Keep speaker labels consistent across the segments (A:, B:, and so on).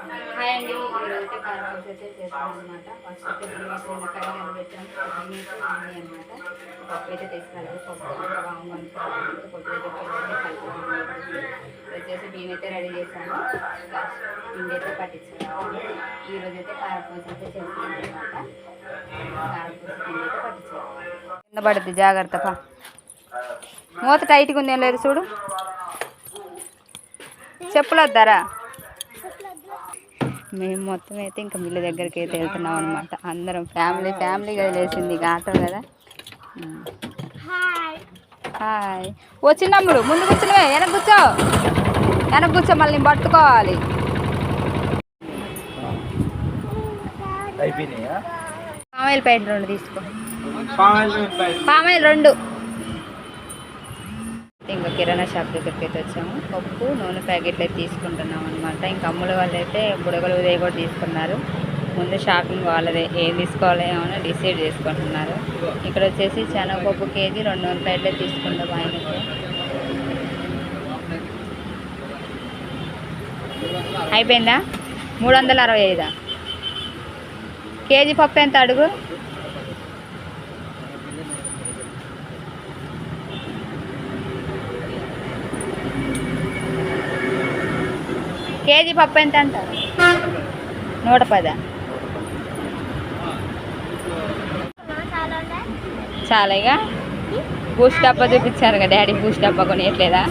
A: Hi అండి ఈరోజైతే కారపూస అయితే చేస్తాం అనమాట ఫస్ట్ అయితే బియ్యం పెట్టాం బియ్యం అనమాట పప్పు అయితే తీసుకెళ్ళాలి పప్పు పప్పు అయితే వచ్చేసి బియ్యం అయితే రెడీ చేశాను పిండి అయితే పట్టించాను ఈరోజు అయితే కారపూస అయితే చేస్తాను అనమాట కారపూస పిండి అయితే కింద పడుద్ది జాగ్రత్త మూత టైట్గా ఉందేం లేదు చూడు చెప్పులు వద్దారా మేము మొత్తం అయితే ఇంకా మిల్లు దగ్గరికి అయితే వెళ్తున్నాం అనమాట అందరం ఫ్యామిలీ ఫ్యామిలీ ఇక ఆటో కదా. హాయ్ ఓ చిన్నమ్ముడు ముందు కూర్చునివే వెనక కూర్చో. వెనక కూర్చో మళ్ళీ నేను పట్టుకోవాలి. పామాయిల్ ప్యాకెట్ రెండు తీసుకో.
B: పామాయిల్
A: పామాయిల్ రెండు. ఇంకా కిరాణా షాప్ దగ్గరికి అయితే వచ్చాము. పప్పు నూనె ప్యాకెట్లు అయితే తీసుకుంటున్నాం అనమాట ఇంకా అమ్ముల వాళ్ళు అయితే బుడగలు ఉదయ కూడా తీసుకున్నారు. ముందు షాపింగ్ వాళ్ళదే. ఏం తీసుకోవాలి ఏమో అని డిసైడ్ చేసుకుంటున్నారు. ఇక్కడ వచ్చేసి శనగపప్పు కేజీ రెండు వందల ప్యాకెట్లే తీసుకుంటాం ఆయన అయిపోయిందా? మూడు వందల అరవై ఐదా? కేజీ పప్పు ఎంత అడుగు? కేజీ పప్పు ఎంత అంటారు? నూట పదా. చాలా ఇక బూస్ట్ డబ్బా చూపించారు కదా డాడీ బూస్ట్ డబ్బా కొనియట్లేదా?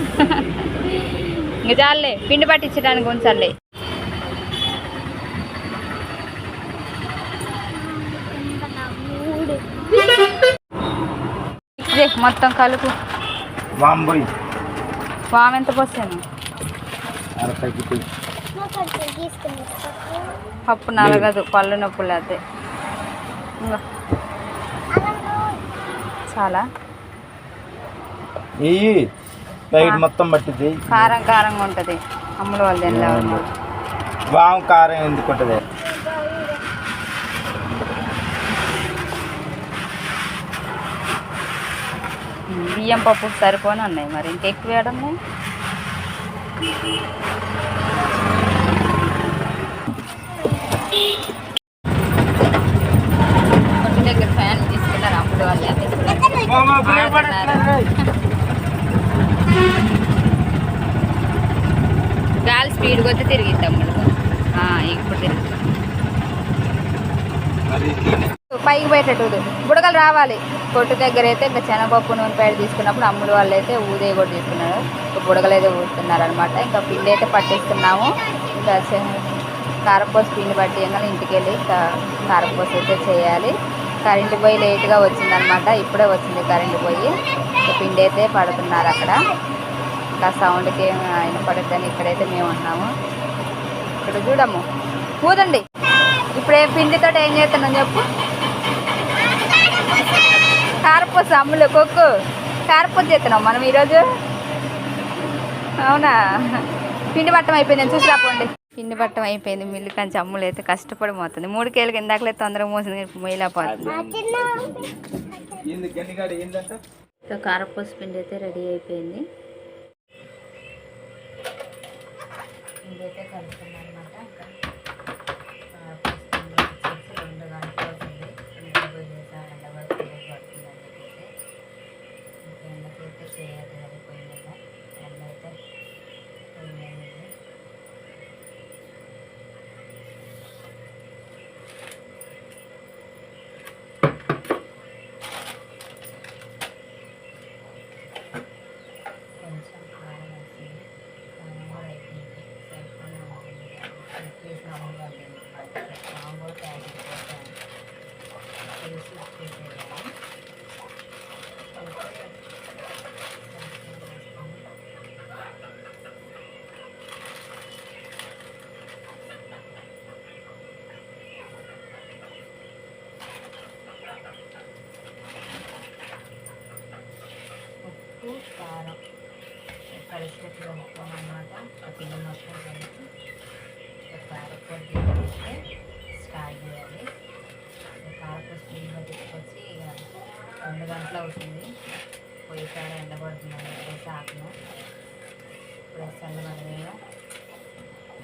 A: ఇంక చాలే పిండి పట్టించడానికి ఉంచాలే ఇదే మొత్తం కలుపు. వామ్ ఎంత పోసాను? పప్పు నలగదు పళ్ళు నొప్పులు అదే. చాలా.
B: మొత్తం పట్టింది
A: కారం కారంగా ఉంటుంది. అమ్ములు వాళ్ళు తినలేము
B: వాము కారం ఎందుకు ఉంటుంది?
A: బియ్యం పప్పు సరిపోని ఉన్నాయి మరి. ఇంకెక్కువ వేయడం కొట్టు దగ్గర ఫ్యాన్ తీసుకున్నారు అమ్ముడు వాళ్ళు ఆడుతున్నారు. గాలి స్పీడ్ కొద్ది తిరిగిద్ది అమ్ముడు ఆ, ఇప్పుడు తిరిగి పైకి పెట్టేటది బుడగలు రావాలి. కొట్టు దగ్గర అయితే ఇంకా శనగపప్పు నూనె పేడ తీసుకున్నప్పుడు అమ్ముడు వాళ్ళు అయితే ఊదే కూడా తీసుకున్నారు. ఇంకా బుడగలు అయితే ఊడుతున్నారు అనమాట ఇంకా పిండి అయితే పట్టిస్తున్నాము. ఇంకా శ- కారపూస పిండి పట్టి ఇంటికి వెళ్ళి ఇంకా కారపూస అయితే చేయాలి. కరెంటు పోయి లేట్గా వచ్చిందనమాట ఇప్పుడే వచ్చింది కరెంటు పోయి. ఇంకా పిండి అయితే పడుతున్నారు అక్కడ. ఇంకా సౌండ్కి ఆయన పడుద్దని ఇక్కడైతే మేము ఉన్నాము. ఇక్కడ చూడము. కూదండి. ఇప్పుడు ఏ పిండితో ఏం చేస్తున్నాం చెప్పు? కారపూస అమ్ములు కొక్కు. కారపూస చేస్తున్నాం మనం ఈరోజు? అవునా? పిండి పట్టం అయిపోయింది చూసి రాపోండి. పిండి పట్టం అయిపోయింది మిల్లు కంచి అమ్ములు అయితే కష్టపడి మోతుంది మూడు కేళ్ళకి ఇందాకలే తొందరగా మోసింది
B: ఏంటంటే
A: సో కారపూస పిండి అయితే రెడీ అయిపోయింది. కలుపుతున్నాను అనమాట ఎండకైతే చేయాలి అది పొయ్యి మీద ఎండ అయితే పొయ్యి మీద కొంచెం కారం కారం కూడా అయిపోయింది సరిపోయిన మామూలుగా మామూలు కారం కలిసినట్టు కలుపుకోమన్నమాట ఆ పిండి మొత్తం కలిపి కొద్దిగా స్టార్ట్ చేయాలి. ఈ కారపొడి తీసుకొచ్చి ఇక రెండు గంటలు అవుతుంది. పొయ్యి కాడ ఎండబడుతుందని చెప్పేసి ఆకును ఇప్పుడు చల్లబడి నేను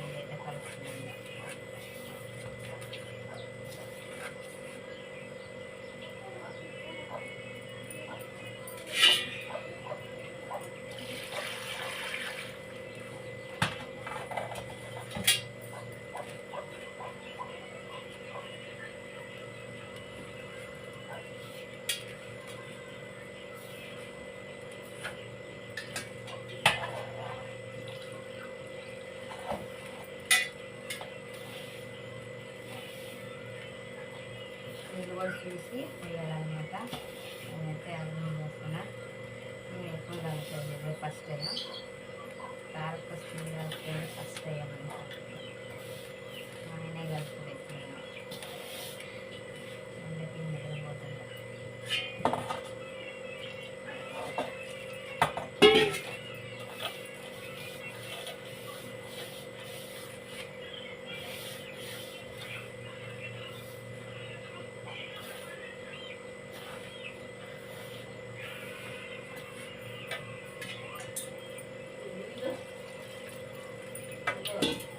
A: ఇదైతే కలుపుతున్నాను కూడా చూసి వేయాలన్నమాట నేనైతే అన్నీ వేస్తున్నా నేను ఎప్పుడు కలుపుకోలేదు ఫస్ట్ టైం కారపూస కలిపేది ఫస్ట్ టైం అనమాట నేనే Thank you.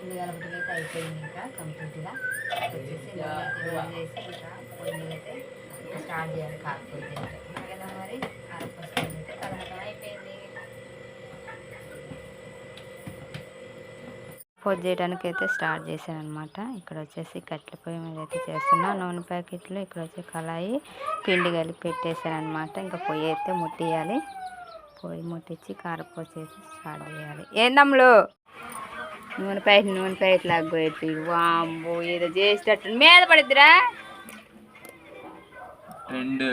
A: పిండి కలపడం అయితే అయిపోయింది ఇంకా కంప్లీట్గా. వచ్చేసి చేసి ఇంకా పొయ్యి మీద అయితే స్టార్ట్ చేయాలి కాకపోతే కదా మరి? అయితే అయిపోయింది. పూజ చేయడానికి అయితే స్టార్ట్ చేశాను అనమాట ఇక్కడ వచ్చేసి కట్టెల పొయ్యి మీద అయితే చేస్తున్నా. నూనె ప్యాకెట్లు ఇక్కడ వచ్చి కళాయి పిండి కలిపి పెట్టేశాను అనమాట ఇంకా పొయ్యి అయితే ముట్టియాలి. పొయ్యి ముట్టించి కారపూస చేసి స్టార్ట్ చేయాలి. ఏందమ్ములు? నూనె ప్యాకెట్ నూనె ప్యాకెట్ లాగా పెట్టి వాంబో ఏదో చేసేటట్టు మీద పడిద్దిరా.
B: రెండు.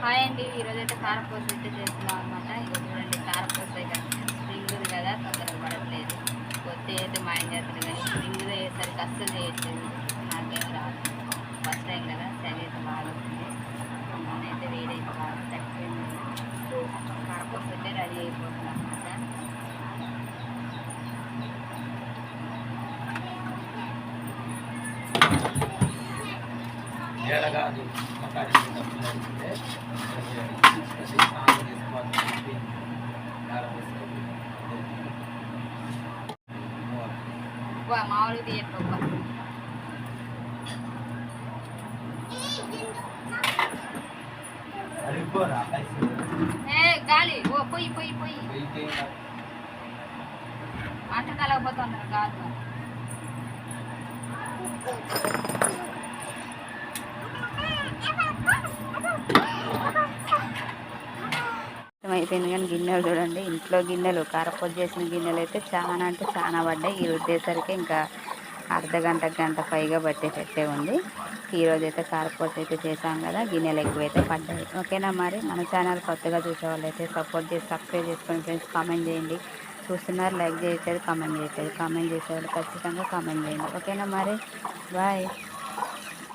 A: హాయ్ అండి ఈరోజు అయితే కారపూస అయితే చేస్తున్నాం అనమాట ఇక చూడండి కారపూస అయితే స్ప్రింగ్ ఉంది కదా తొందరగా పడట్లేదు కొత్త అయితే మా ఆయన చేస్తుంది కానీ స్ప్రింగ్ వేసరికి అస్సలు చేయట్లేదు నాకేం రాదు ఫస్ట్ టైం కదా సరి అయితే బాగా వస్తుంది నేనైతే వేడైతే బాగా తగ్గిపోయింది కారపూస అయితే రెడీ అయిపోతుంది అనమాట
B: ఏడగాదు
A: ఎక్కువ మామూలుగా తీయట్లేదు
B: అడిగిపోరా
A: ఏ గాలి ఓ పొయ్యి పొయ్యి పొయ్యి మంట కలగపోతున్నారు కాదు అయిపోయింది కానీ గిన్నెలు చూడండి ఇంట్లో గిన్నెలు కారపూజ చేసిన గిన్నెలు అయితే చాలా అంటే చాలా పడ్డాయి. ఈ రుద్దేసరికి ఇంకా అర్ధ గంట గంట పైగా పట్టేటట్టే ఉంది. ఈరోజు అయితే కారపూజ అయితే చేసాం కదా గిన్నెలు ఎక్కువైతే పడ్డాయి. ఓకేనా మరి? మన ఛానల్ కొత్తగా చూసే వాళ్ళు సపోర్ట్ చేసి సబ్స్క్రైబ్ చేసుకొని ఫ్రెండ్స్ కామెంట్ చేయండి. చూస్తున్నారు లైక్ చేయట్లేదు కామెంట్ చేయట్లేదు కామెంట్ చేసేవాళ్ళు ఖచ్చితంగా కామెంట్ చేయండి. ఓకేనా మరి? బాయ్.